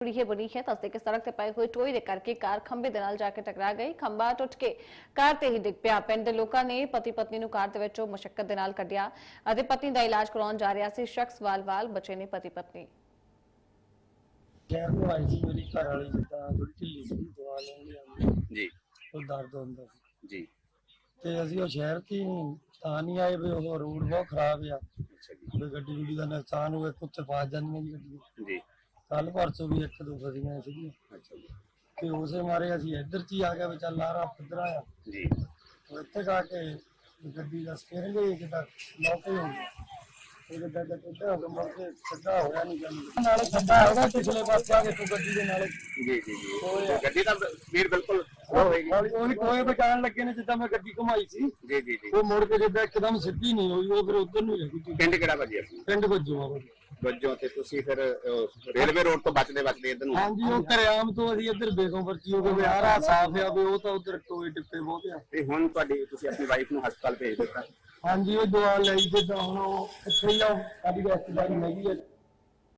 ਇਹ ਬਣੀ ਹੈ ਦੱਸਦੇ ਕਿ ਸੜਕ ਤੇ ਪਏ ਹੋਏ ਟੋਏ ਦੇ ਕਰਕੇ ਕਾਰ ਖੰਭੇ ਦੇ ਨਾਲ ਜਾ ਕੇ ਟਕਰਾ ਗਈ। ਖੰਭਾ ਟੁੱਟ ਕੇ ਕਾਰ ਤੇ ਹੀ ਡਿੱਗ ਪਿਆ। ਪਿੰਡ ਦੇ ਲੋਕਾਂ ਨੇ ਪਤੀ ਪਤਨੀ ਨੂੰ ਕਾਰ ਦੇ ਵਿੱਚੋਂ ਮੁਸ਼ਕਲ ਦੇ ਨਾਲ ਕੱਢਿਆ ਅਤੇ ਪਤਨੀ ਦਾ ਇਲਾਜ ਕਰਾਉਣ ਜਾ ਰਿਹਾ ਸੀ। ਸ਼ਖਸ ਵਾਲ-ਵਾਲ ਬਚੇ ਨੇ ਪਤੀ ਪਤਨੀ ਸ਼ਹਿਰ ਨੂੰ ਆਈ ਸੀ ਮੇਰੀ ਘਰ ਵਾਲੀ ਜਿੱਦਾਂ ਥੋੜੀ ਢਿੱਲੀ ਸੀ ਦਵਾ ਲੈਂਦੇ ਆ ਜੀ। ਉਹ ਦਰਦ ਹੁੰਦਾ ਸੀ। ਜੀ। ਤੇ ਅਸੀਂ ਉਹ ਸ਼ਹਿਰ ਹੀ ਤਾਂ ਨਹੀਂ ਆਏ ਵੀ ਉਹ ਰੋਡ ਬਹੁਤ ਖਰਾਬ ਆ। ਅੱਛਾ ਜੀ। ਵੀ ਗੱਡੀ ਗੁੱਡੀ ਦਾ ਨੁਕਸਾਨ ਹੋਵੇ ਕੁੱਤੇ ਫਸ ਜਾਂਦੀਆਂ ਜੀ ਗੱਡੀ ਜੀ। ਕੱਲ ਪਰਸੋਂ ਵੀ ਇੱਕ ਦੋ ਫਸੀਆਂ ਸੀਗੀਆਂ। ਅੱਛਾ ਜੀ। ਤੇ ਉਸੇ ਮਾਰੇ ਅਸੀਂ ਇੱਧਰ 'ਚ ਹੀ ਆ ਗਏ ਵੀ ਚੱਲ ਲਾਰਾ ਪੱਧਰਾ ਆ ਜੀ। ਉਹ ਇੱਥੇ ਜਾ ਕੇ ਗੱਡੀ ਦਾ ਸਟੀਅਰਿੰਗ ਹੀ ਕਿਦਾਂ ਲੋਕ ਹੀ ਹੋ ਗਿਆ ਉਹ ਜਿੱਦਾਂ ਦਾ ਕਿੱਦਾਂ ਹੋ ਗਿਆ ਮੁੜ ਕੇ ਸਿੱਧਾ ਹੋਇਆ ਨਹੀਂ ਜਾਂਦਾ ਨਾਲੇ ਸਿੱਧਾ ਹੋ ਗਿਆ ਪਿਛਲੇ ਪਾਸੇ ਆ ਕੇ ਤੂੰ ਗੱਡੀ ਦੇ ਨਾਲੇ। ਜੀ ਜੀ ਜੀ। ਗੱਡੀ ਦਾ ਸਪੀਡ ਬਿਲਕੁਲ ਉਹ ਹੋਏਗੀ ਹੌਲੀ ਕੋਈ ਬਚਾਉਣ ਲੱਗੇ ਨੇ ਜਿੱਦਾਂ ਮੈਂ ਗੱਡੀ ਘੁਮਾਈ ਸੀ। ਜੀ ਜੀ ਜੀ। ਉਹ ਮੁੜ ਕੇ ਜਿੱਦਾਂ ਇੱਕਦਮ ਸਿੱਧੀ ਨਹੀਂ ਹੋਈ ਉਹ ਫਿਰ ਉਧਰ ਨੂੰ ਹੀ ਲੱਗੀ ਪਿੰਡ ਕਿਹੜਾ ਆਪਣਾ? ਪਿੰਡ ਵੱਜੋ ਆ ਵੱਜੋਂ ਤੇ ਤੁਸੀਂ ਫਿਰ ਅਹ, ਰੇਲਵੇ ਰੋਡ ਤੋਂ ਬਚਦੇ ਬਚਦੇ ਇੱਧਰ ਨੂੰ। ਹਾਂਜੀ ਉਹ ਕਰਿਆਮ ਤੋਂ ਅਸੀਂ ਇੱਧਰ ਬੇਗਮ ਵਰਚੀ ਹੋ ਗਏ ਯਾਰ ਆ ਸਾਫ਼ ਆ ਵੀ ਉਹ ਤਾਂ ਉਧਰ ਟੋਏ ਟਿੱਪੇ ਬਹੁਤ ਆ। ਤੇ ਹੁਣ ਤੁਹਾਡੀ ਤੁਸੀਂ ਆਪਣੀ ਵਾਈਫ ਨੂੰ ਹਸਪਤਾਲ ਭੇਜ ਦਿੱਤਾ। ਹਾਂਜੀ ਉਹ ਦਵਾ ਲਈ ਜਿੱਦਾਂ ਹੁਣ ਉਹ ਇੱਥੇ ਹੀ ਆ ਸਾਡੀ ਰਿਸ਼ਤੇਦਾਰੀ ਹੈਗੀ ਆ।